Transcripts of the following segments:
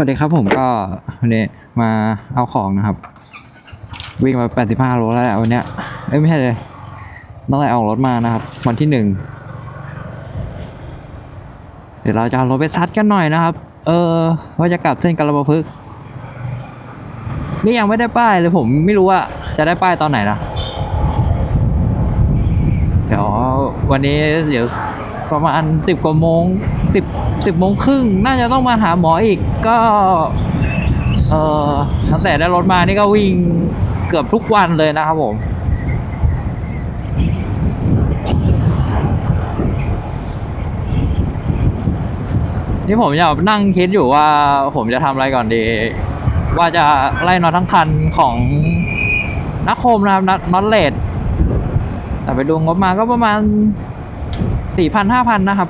วัสดีครับผมก็วันนี้มาเอาของนะครับ วิ่งมา 85 โลแล้วแหละวันเนี้ยเอ้ยไม่ใช่เลยตั้งแต่ออกรถมานะครับ วันที่หนึ่งเดี๋ยวเราจะเอารถไปซัดกันหน่อยนะครับ เออว่าจะกลับเส้นกระบะพึกนี่ยังไม่ได้ป้ายเลยผมไม่รู้ว่าจะได้ป้ายตอนไหนนะเดี๋ยววันนี้เดี๋ยวประมาณสิบกว่าโมง สิบสิบโมงครึ่งน่าจะต้องมาหาหมออีกก็ เออตั้งแต่ได้รถมานี่ก็วิ่งเกือบทุกวันเลยนะครับผมนี่ผมอยากนั่งคิดอยู่ว่าผมจะทำอะไรก่อนดี ว่าจะไล่นอตทั้งคันของนักโคมนะครับน็อตเลดแต่ไปดูงบมาก็ประมาณสี่พันห้าพันนะครับ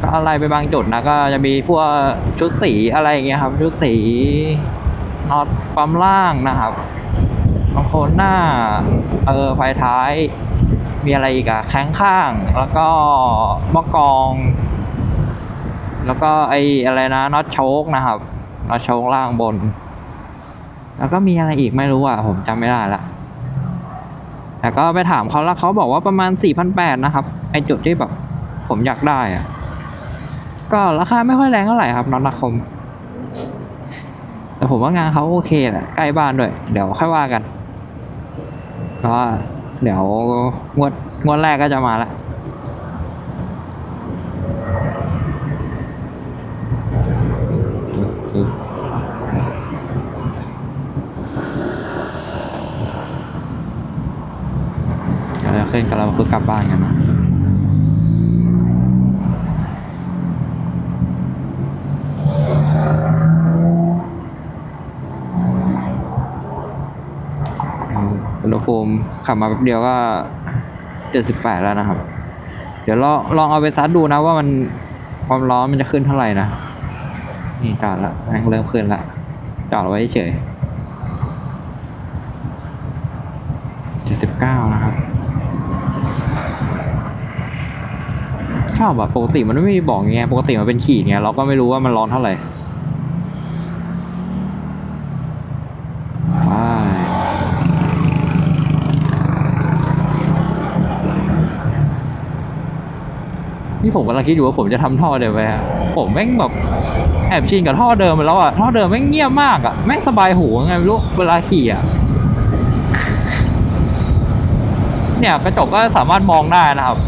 ก็อะไรไปบางจุดนะก็จะมีพวกชุดสีอะไรอย่างเงี้ยครับ ชุดสีน็อตปั๊มล่างนะครับบางคนหน้าเออไฟท้าย มีอะไรอีกอะแข้งข้าง แล้วก็มอกอง แล้วก็ไออะไรนะน็อตโชคนะครับน็อตโชคล่างบน แล้วก็มีอะไรอีกไม่รู้อะผมจำไม่ได้ละแต่ก็ไปถามเขาแล้วเขาบอกว่าประมาณ4 8 0 0นะครับไอจุดที่แบบผมอยากได้อะ ก็ราคาไม่ค่อยแรงเท่าไหร่ครับน็อตนาคม แต่ผมว่างานเขาโอเคแหละใกล้บ้านด้วย เดี๋ยวค่อยว่ากันเพราะว่าเดี๋ยวงวดงวดแรกก็จะมาละเดี๋ยวขึ้นกันแล้วคือกลับบ้านกันนะ อุณห ภูมิขับมาแป๊บเดียวก็เจ็ดสิบแปดแล้วนะครับ เดี๋ยวลองลองเอาไปซัดดูนะว่ามันความร้อนมันจะขึ้นเท่าไหร่นะนี่จอดละแม่งเริ่มขึ้นละจอดเอไว้เฉยเจ็ดสิบเก้านะครับชอบแบบปกติมันไม่มีบอกไงปกติมันเป็นขีดไงเราก็ไม่รู้ว่ามันร้อนเท่าไหร่ ผมกำลังคิดอยู่ว่าผมจะทำท่อเดิมไปผมแม่งแบบแอบชินกับท่อเดิมไปแล้วอะท่อเดิมแม่งเงียบมากอะแม่งสบายหูยังไงไม่รู้เวลาขี่อะเนี่ยกระจกก็สามารถมองได้นะครับ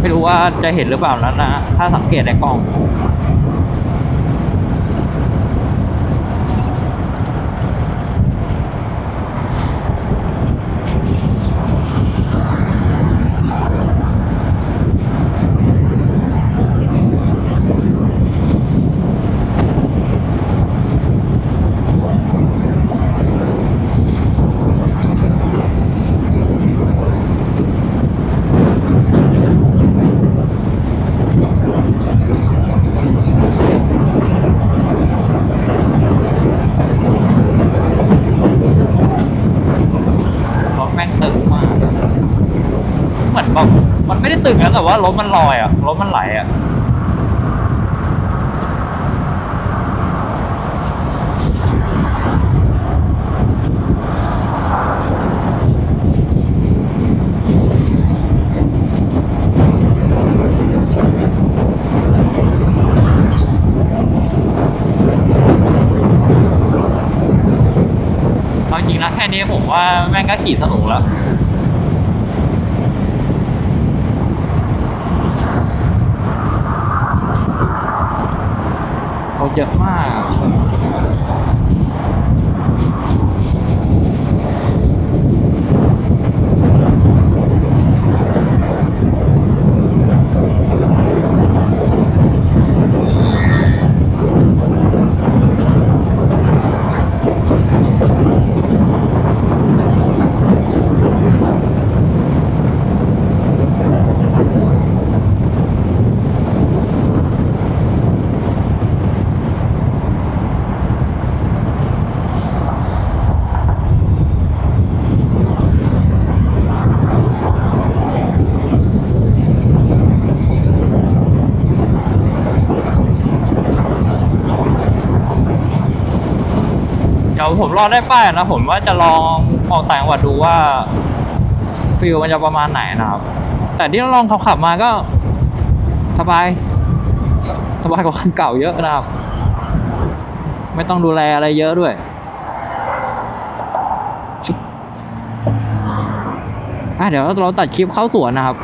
ไม่รู้ว่าจะเห็นหรือเปล่านั้นนะถ้าสังเกตในกล้อง รถแม่งตึงมาก เหมือนแบบมันไม่ได้ ตึงนะแต่ว่ารถมันลอยอะรถมันไหลอะเอาจริงนะแค่นี้ผมว่าแม่งก็ขี่สนุกแล้ว เยอะมาก ผมรอได้ป้ายนะผมว่าจะลองออกต่างจังหวัดดูว่าฟิลมันจะประมาณไหนนะครับ แต่ที่ลองขับขับมาก็สบายสบายกว่าคันเก่าเยอะนะครับ ไม่ต้องดูแลอะไรเยอะด้วยชุบอะเดี๋ยวเราตัดคลิปเข้าสวนนะครับ